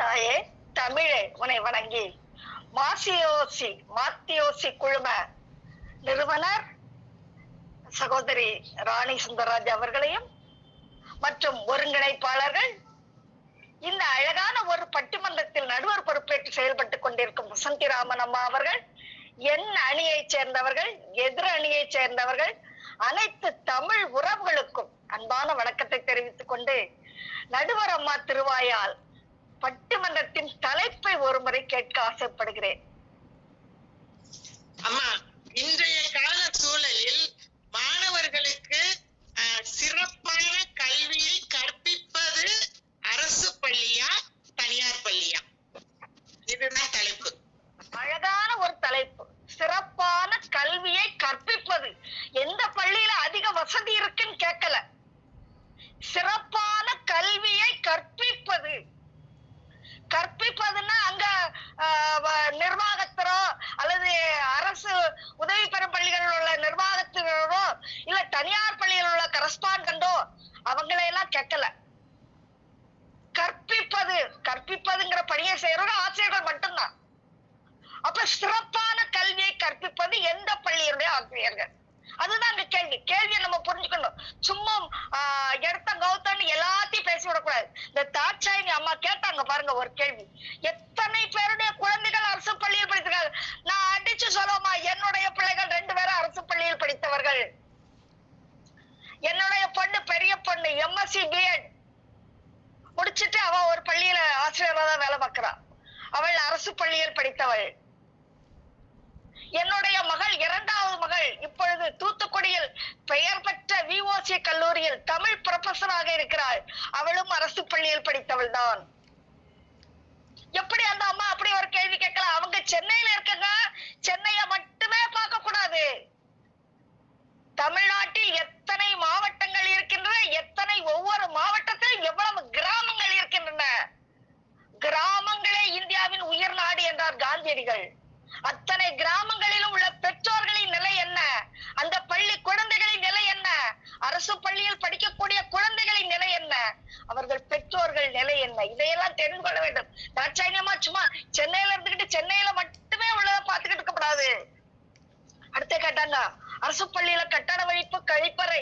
தாயே தமிழே உனை வணங்கி. மாசியோசி மாத்தியோசி குழும நிறுவனர் சகோதரி ராணி சுந்தரராஜ் அவர்களையும் மற்றும் ஒருங்கிணைப்பாளர்கள் இந்த அழகான ஒரு பட்டிமன்றத்தில் நடுவர் பொறுப்பேற்று செயல்பட்டுக் கொண்டிருக்கும் வசந்தி ராமன் அம்மா அவர்கள் என் அணியைச் சேர்ந்தவர்கள் எதிர் அணியைச் சேர்ந்தவர்கள் அனைத்து தமிழ் உறவுகளுக்கும் அன்பான வணக்கத்தை தெரிவித்துக் கொண்டு நடுவர் அம்மா திருவாயால் பட்டிமன்றத்தின் தலைப்பை ஒருமுறை கேட்க ஆசைப்படுகிறேன். அம்மா இன்றைய கால சூழலில் மாணவர்களுக்கு சிறப்பான கல்வியை கற்பிப்பது அரசு பள்ளியா தனியார் பள்ளியா இதுதான் தலைப்பு அழகான ஒரு தலைப்பு சிறப்பான கல்வியை கற்பிப்பது எந்த பள்ளியில அதிக வசதி இருக்குன்னு கேட்கல சிறப்பான கல்வியை கற்பிப்பது கற்பிப்பதுன்னா அங்க ஆஹ், வ- நிர்வாகத்தினரோ அல்லது அரசு உதவி பெறும் பள்ளிகளில் உள்ள நிர்வாகத்தினரோ இல்ல தனியார் பள்ளியில் உள்ள கரஸ்பாண்டோ அவங்களையெல்லாம் கேட்கல. கற்பிப்பது கற்பிப்பதுங்கிற பணியை செய்யறது ஆசிரியர்கள் மட்டும்தான். அப்ப சிறப்பான கல்வியை கற்பிப்பது எந்த பள்ளியினுடைய ஆசிரியர்கள்? அதுதான் அங்க கேள்வி. கேள்வியை நம்ம புரிஞ்சுக்கணும். சும்மா ஆஹ், எடுத்த கௌத்தன்னு எல்லாத்தையும் பேசி விடக்கூடாது இந்த தாட்சாயினி அம்மா கேட்டாங்க பாருங்க ஒரு கேள்வி. எத்தனை பேருடைய குழந்தைகள் அரசு பள்ளியில் படித்திருக்காங்க நான் அடிச்சு சொல்லுவோமா என்னுடைய பிள்ளைகள் ரெண்டு பேரும் அரசு பள்ளியில் படித்தவர்கள் என்னுடைய பொண்ணு பெரிய பொண்ணு எம்எஸ்சி பிஎட் முடிச்சிட்டு அவ ஒரு பள்ளியில ஆசிரியரா தான் வேலை பார்க்கிறா அவள் அரசு பள்ளியில் படித்தவள் என்னுடைய மகள் இரண்டாவது மகள் இப்பொழுது தூத்துக்குடியில் பெயர் பெற்ற விஓசி கல்லூரியில் தமிழ் ப்ரொஃபஸராக இருக்கிறாள். அவளும் அரசு பள்ளியில் படித்தவள் தான் எப்படி அந்த அம்மா அப்படி ஒரு கேள்வி கேட்கலாம் அவங்க சென்னையில இருக்காங்க. சென்னைய மட்டுமே பார்க்க கூடாது தமிழ்நாட்டில் எத்தனை மாவட்டங்கள் இருக்கின்றன? எத்தனை ஒவ்வொரு மாவட்டத்திலும் எவ்வளவு கிராமங்கள் இருக்கின்றன? கிராமங்களே இந்தியாவின் உயர் நாடு என்றார் காந்தியடிகள். அத்தனை கிராமங்களிலும் உள்ள பெற்றோர்களின் நிலை என்ன? அந்த பள்ளி குழந்தைகளின் நிலை என்ன? அரசு பள்ளியில் படிக்கக்கூடிய குழந்தைகளின் நிலை என்ன? அவர்கள் பெற்றோர்கள் நிலை என்ன? இதையெல்லாம் தெரிந்து கொள்ள வேண்டும். தாட்சாயமா சும்மா சென்னையில இருந்துகிட்டு சென்னையில மட்டுமே உள்ளதை பார்த்துக்கிட்டு இருக்கக்கூடாது அடுத்து கேட்டாங்க அரசு பள்ளியில கட்டட வைப்பு கழிப்பறை.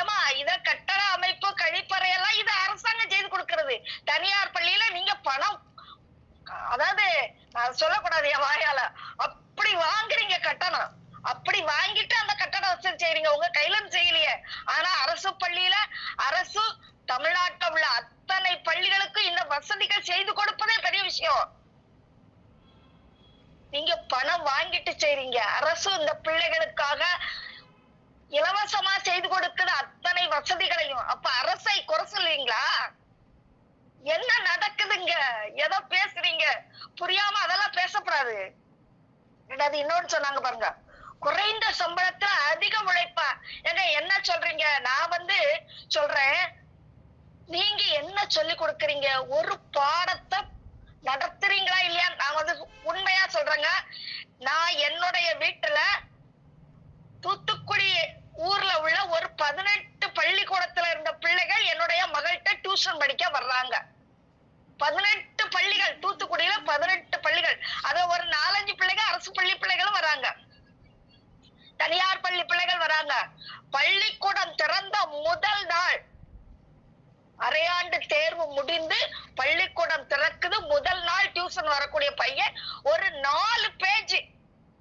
ஏமா இத கட்டட அமைப்பு கழிப்பறை எல்லாம் இது அரசாங்கம் செய்து கொடுக்கிறது. தனியார் பள்ளியில நீங்க பணம் அதாவது நான் சொல்லக்கூடாது என் வாயால. அப்படி வாங்குறீங்க கட்டணம். அப்படி வாங்கிட்டு அந்த கட்டட வசதி செய்றீங்க உங்க கையில செய்யலையே. ஆனா அரசு பள்ளியில அரசு தமிழ்நாட்டில் உள்ள அத்தனை பள்ளிகளுக்கும் இந்த வசதிகள் செய்து கொடுப்பதே பெரிய விஷயம். நீங்க பணம் வாங்கிட்டு செய்றீங்க. அரசு இந்த பிள்ளைகளுக்காக இலவசமா செய்து கொடுக்கிற அத்தனை வசதிகளையும். அப்ப அரசை குறை சொல்லுவீங்களா என்ன நடக்குதுங்க? ஏதோ பேசுறீங்க? புரியாம அதெல்லாம் பேசப்படாது ரெண்டாவது இன்னொன்னு சொன்னாங்க பாருங்க. குறைந்த சம்பளத்துல அதிக உழைப்பா. ஏங்க என்ன சொல்றீங்க? நான் வந்து சொல்றேன். நீங்க என்ன சொல்லி கொடுக்குறீங்க? ஒரு பாடத்தை நடத்துறீங்களா இல்லையா? நான் வந்து உண்மையா சொல்றேங்க. நான் என்னுடைய வீட்டுல தூத்துக்குடி ஊர்ல உள்ள ஒரு பதினெட்டு பள்ளிக்கூடத்துல இருந்த பிள்ளைகள் என்னுடைய மகள்கிட்ட டியூஷன் படிக்க வர்றாங்க. பதினெட்டு பள்ளிகள் தூத்துக்குடியில பதினெட்டு பள்ளிகள். அத ஒரு நாலஞ்சு பிள்ளைகள் அரசு பள்ளி பிள்ளைகளும் வராங்க. தனியார் பள்ளி பிள்ளைகள் வராங்க. பள்ளிக்கூடம் திறந்த முதல் நாள். அரையாண்டு தேர்வு முடிந்து பள்ளிக்கூடம் திறக்குது. முதல் நாள் டியூஷன் வரக்கூடிய பையன் ஒரு நாலு பேஜ்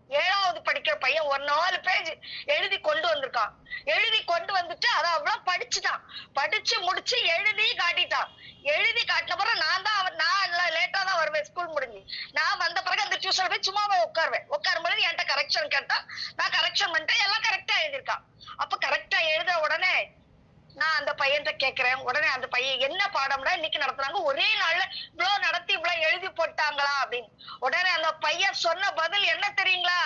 ஏழாவது படிக்கிற பையன் ஒரு நாலு பேஜ் எழுதி கொண்டு வந்திருக்கான். எழுதி கொண்டு வந்துட்டு அதை அவ்வளவு படிச்சுட்டான். படிச்சு முடிச்சு எழுதி காட்டிட்டான். எழுதி காட்டின பிறகு நான் தான் அவன் நான் லேட்டா தான் வருவேன் ஸ்கூல் முடிஞ்சு நான் வந்த பிறகு அந்த டியூஷன் போய் சும்மா போய் உட்காருவேன் உட்காரும் பொழுது என்கிட்ட கரெக்ஷன் கேட்டா நான் கரெக்ஷன் பண்ணிட்டேன் எல்லாம் கரெக்டா எழுதியிருக்கான் அப்ப கரெக்டா எழுத உடனே நான் அந்த பையன்கிட்ட கேக்குறேன் உடனே அந்த பையன் என்ன பாடம்னா இன்னைக்கு நடத்துனாங்க ஒரே நாள்ல இவ்வளவு நடத்தி இவ்வளவு எழுதி போட்டாங்களா அப்படின்னு உடனே அந்த பையன் சொன்ன பதில் என்ன தெரியுங்களா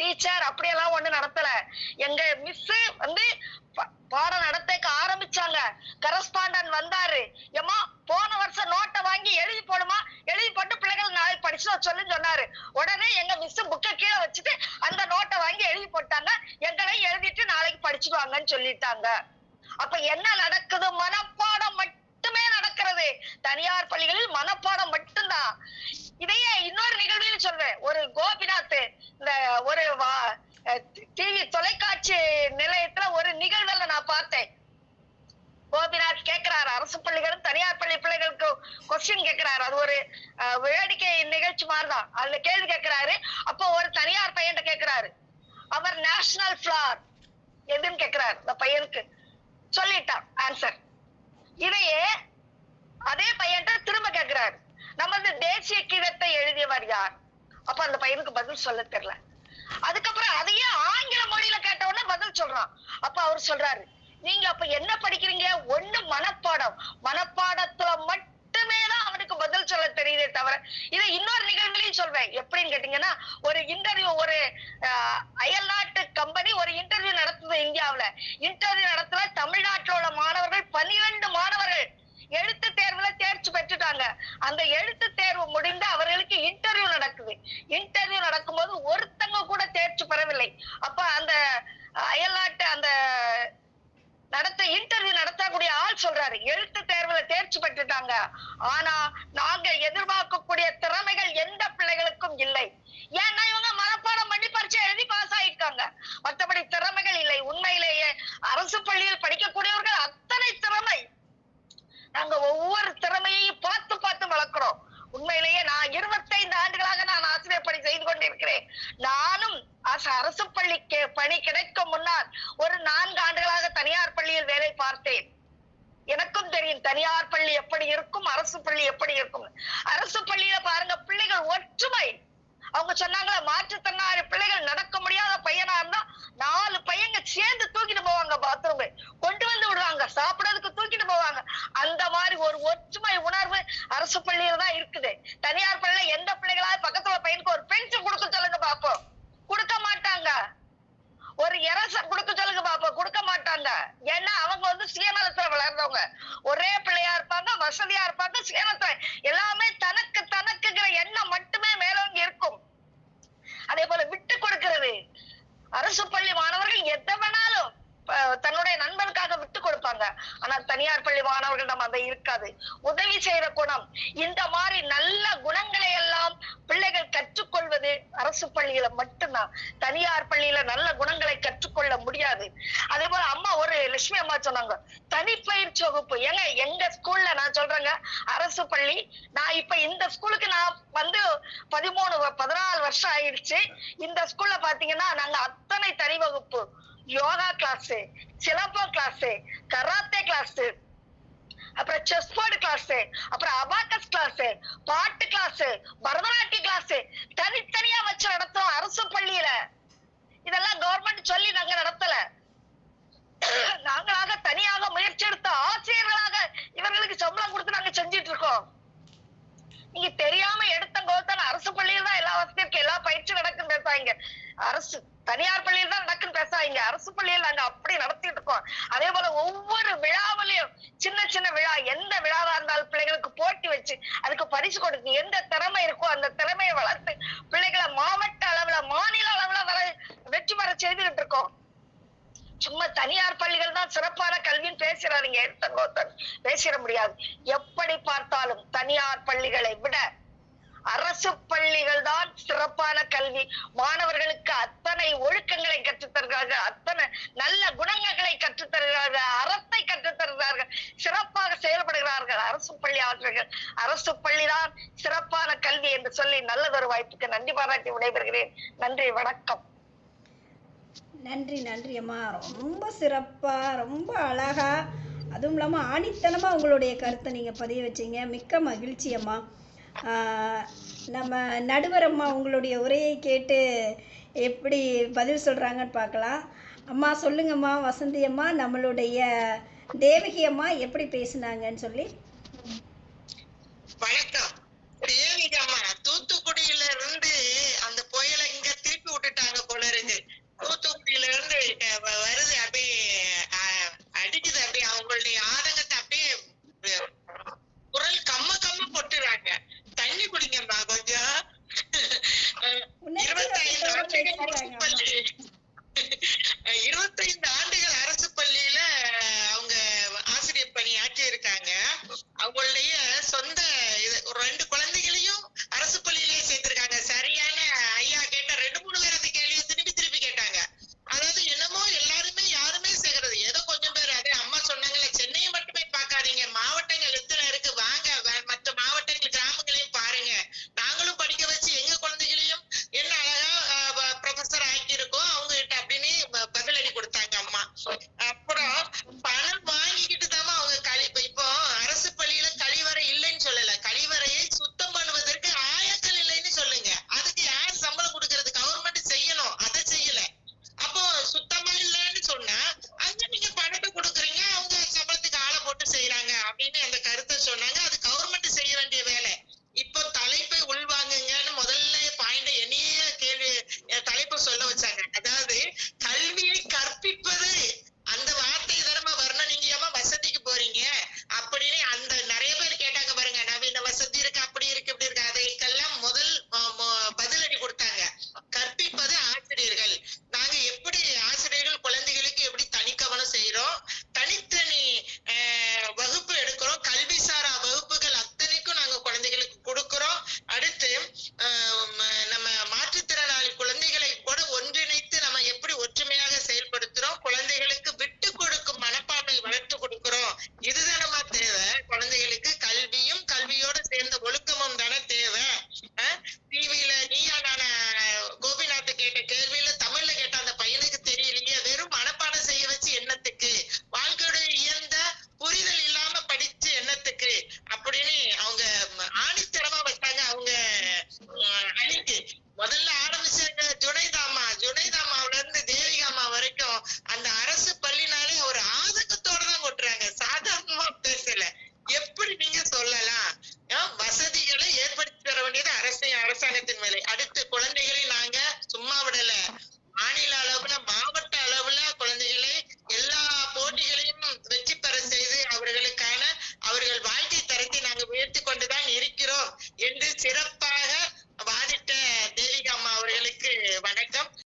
டீச்சர் அப்படியெல்லாம் ஒண்ணு நடத்தல எங்க மிஸ் வந்து பாடம் நடத்தக்க ஆரம்பிச்சாங்க. கரஸ்பாண்டன் வந்தாரு. ஏமா போன வருஷம் நோட்டை வாங்கி எழுதி போடுமா? எழுதி போட்டு பிள்ளைகள் நாளைக்கு படிச்சு சொல்லுன்னு சொன்னாரு. உடனே எங்க மிஸ் புக்கை கீழே வச்சுட்டு அந்த நோட்டை வாங்கி எழுதி போட்டாங்க. எங்களையும் எழுதிட்டு நாளைக்கு படிச்சுடுவாங்கன்னு சொல்லிட்டாங்க. அப்ப என்ன நடக்குது மனப்பாடம் மட்டுமே நடக்கிறது தனியார் பள்ளிகளில் மனப்பாடம் மட்டும்தான் இதையே இன்னொரு நிகழ்வில் சொல்வேன் ஒரு கோபிநாத் இந்த ஒரு டிவி தொலைக்காட்சி நிலையத்துல ஒரு நிகழ்வுல நான் பார்த்தேன் கோபிநாத் கேக்குறாரு அரசு பள்ளிகளும் தனியார் பள்ளி பிள்ளைகளுக்கு கொஸ்டின் கேக்குறாரு அது ஒரு அஹ், வேடிக்கை நிகழ்ச்சி மாதிரிதான். அதுல கேள்வி கேக்குறாரு அப்போ ஒரு தனியார் பையன் கேக்குறாரு அவர் நேஷனல் பிளார் எதுன்னு கேட்கிறாரு. இந்த பையனுக்கு. சொல்லிட்டான் ஆன்சர் இதையே அதே பையன்ட்ட திரும்ப கேக்குறாரு நமது தேசிய கீதத்தை எழுதியவர் யார்? அப்ப அந்த பையனுக்கு பதில் சொல்ல தெரியல. அதுக்கப்புறம் அதையே ஆங்கில மொழியில கேட்ட உடனே பதில் சொல்றான். அப்ப அவர் சொல்றாரு நீங்க அப்ப என்ன படிக்கிறீங்க? ஒண்ணு மனப்பாடம். மனப்பாடத்துல மட்டும் பதில் சொல்ல தெரியுதே தவிர இதை இன்னொரு நிகழ்வுலையும் சொல்வேன். எப்படின்னு கேட்டீங்கன்னா ஒரு இன்டர்வியூ ஒரு அயல் அயல்நாட்டு கம்பெனி ஒரு இன்டர்வியூ நடத்துது இந்தியாவுல. இன்டர்வியூ நடத்துல தமிழ்நாட்டில் உள்ள மாணவர்கள் பன்னிரண்டு மாணவர்கள் எழுத்து தேர்வுல தேர்ச்சி பெற்றுட்டாங்க. அந்த எழுத்து தேர்வு முடிந்து அவர்களுக்கு இன்டர்வியூ நடக்குது. இன்டர்வியூ நடக்கும்போது ஒருத்தங்க கூட தேர்ச்சி பெறவில்லை. அப்ப அந்த அயல்நாட்டு அந்த நடத்த இன்டர்வியூ நடத்தக்கூடிய ஆள் சொல்றாரு. எழுத்து தேர்ச்சி பெற்றுட்டாங்க ஆனா நாங்க எதிர்பார்க்கக்கூடிய திறமைகள் எந்த பிள்ளைகளுக்கும் இல்லை. ஏன்னா இவங்க மனப்பாடம் பண்ணி பரீட்சை எழுதி பாஸ் ஆயிருக்காங்க. மத்தபடி திறமைகள் இல்லை. உண்மையிலேயே அரசு பள்ளியில் படிக்கக்கூடியவர்கள் அத்தனை திறமை. நாங்க ஒவ்வொரு திறமையையும் பார்த்து பார்த்து வளர்க்கிறோம். உண்மையிலேயே நான் இருபத்தைந்து ஆண்டுகளாக நான் ஆசிரியர் பணி செய்து கொண்டிருக்கிறேன். நானும் அரசு பள்ளிக்கு பணி கிடைக்கும் முன்னால் ஒரு நான்கு ஆண்டுகளாக தனியார் பள்ளியில் வேலை பார்த்தேன் எனக்கும் தெரியும் தனியார் பள்ளி எப்படி இருக்கும் அரசு பள்ளி எப்படி இருக்கும் அரசு பள்ளியில பாருங்க பிள்ளைகள் ஒற்றுமை அவங்க சொன்னாங்களே மாற்றுத்திறனாளி பிள்ளைகள் நடக்க முடியாத பையனா இருந்தா நாலு பையங்க சேர்ந்து தூக்கிட்டு போவாங்க பாத்ரூம் கொண்டு வந்து விடுவாங்க சாப்பிடறதுக்கு தூக்கிட்டு போவாங்க அந்த மாதிரி ஒரு ஒற்றுமை உணர்வு அரசு பள்ளியில தான் இருக்குது தனியார் பள்ளியில எந்த பிள்ளைகளாவது பக்கத்துல உள்ள பையனுக்கு ஒரு பென்சில் கொடுக்க சொல்லுங்க பாப்போம் கொடுக்க மாட்டாங்க ஒரு இரசம் கொடுக்க சொல்லுங்க பாப்போம் கொடுக்க மாட்டாங்க ஏன்னா அவங்க வந்து சுயநலத்துல வளர்ந்தவங்க ஒரே பிள்ளையா இருப்பாங்க வசதியா இருப்பாங்க சுயநலத்துல எல்லாமே தனக்கு தனக்குங்கிற எண்ணம் மட்டுமே மேலோங்கி இருக்கும் அதே போல விட்டு கொடுக்கிறது அரசு பள்ளி மாணவர்கள் எதை வேணாலும் ப- தன்னுடைய நண்பனுக்காக விட்டு கொடுப்பாங்க ஆனா தனியார் பள்ளி மாணவர்கள் அதை இருக்காது. உதவி செய்யற குணம். இந்த மாதிரி நல்ல குணங்களை எல்லாம் பிள்ளைகள் கற்றுக்கொள்வது அரசு பள்ளியில மட்டும்தான். தனியார் பள்ளியில நல்ல குணங்களை கற்றுக்கொள்ள முடியாது. அதே போல அம்மா ஒரு லட்சுமி அம்மா சொன்னாங்க தனிப்பயிற்சி வகுப்பு ஏங்க எங்க ஸ்கூல்ல நான் சொல்றேங்க அரசு பள்ளி நான் இப்ப இந்த ஸ்கூலுக்கு நான் வந்து பதிமூணு பதினாலு வருஷம் ஆயிடுச்சு. இந்த ஸ்கூல்ல பாத்தீங்கன்னா நாங்க அத்தனை தனி வகுப்பு yoga class Silambam class karate class அப்புறம் செஸ் போர்டு கிளாஸ் அப்புறம் அபாக்கஸ் கிளாஸ் பாட்டு கிளாஸ் பரதநாட்டிய கிளாஸ் தனித்தனியா வச்சு நடத்தும் அரசு பள்ளியில இதெல்லாம் கவர்மெண்ட் சொல்லி நாங்க நடத்தல நாங்களாக தனியாக முயற்சி எடுத்த ஆசிரியர்களாக இவர்களுக்கு சம்பளம் கொடுத்து நாங்க செஞ்சிட்டு இருக்கோம் நீங்க தெரியாம எடுத்த கோத்தன அரசு பள்ளியில் தான் எல்லா வசதியும் இருக்கு எல்லா பயிற்சி நடக்குன்னு பேசாங்க அரசு தனியார் பள்ளியில் தான் நடக்குன்னு பேசாங்க அரசு பள்ளியில் நாங்க அப்படி நடத்திட்டு இருக்கோம் அதே போல ஒவ்வொரு விழாவிலையும் சின்ன சின்ன விழா எந்த விழாவா இருந்தாலும் பிள்ளைகளுக்கு போட்டி வச்சு அதுக்கு பரிசு கொடுத்து எந்த திறமை இருக்கோ அந்த திறமையை வளர்த்து பிள்ளைகளை மாவட்ட அளவுல மாநில அளவுல வர வெற்றி பெற செய்துகிட்டு இருக்கோம். சும்மா தனியார் பள்ளிகள் தான் சிறப்பான கல்வின்னு பேசுறாருங்க எடுத்தங்கோத்தன் பேசிட முடியாது. எப்படி பார்த்தாலும் தனியார் பள்ளிகளை விட அரசு பள்ளிகள் தான் சிறப்பான கல்வி. மாணவர்களுக்கு அத்தனை ஒழுக்கங்களை கற்றுத் தருகிறார்கள் அத்தனை நல்ல குணங்களை கற்றுத் தருகிறார்கள் அறத்தை கற்றுத் தருகிறார்கள் சிறப்பாக செயல்படுகிறார்கள் அரசு பள்ளி ஆசிரியர்கள் அரசு பள்ளிதான் சிறப்பான கல்வி என்று சொல்லி நல்லதொரு வாய்ப்புக்கு நன்றி பாராட்டி விடைபெறுகிறேன். நன்றி வணக்கம். நன்றி நன்றி அம்மா. ரொம்ப சிறப்பாக ரொம்ப அழகா. அதுவும் இல்லாமல் ஆணித்தனமாக உங்களுடைய கருத்தை நீங்கள் பதிய வச்சீங்க. மிக்க மகிழ்ச்சி அம்மா. ஆஹ், நம்ம நடுவர் அம்மா உங்களுடைய உரையை கேட்டு எப்படி பதில் சொல்கிறாங்கன்னு பார்க்கலாம். அம்மா சொல்லுங்கம்மா வசந்தி அம்மா நம்மளுடைய தேவகி அம்மா எப்படி பேசுனாங்கன்னு சொல்லி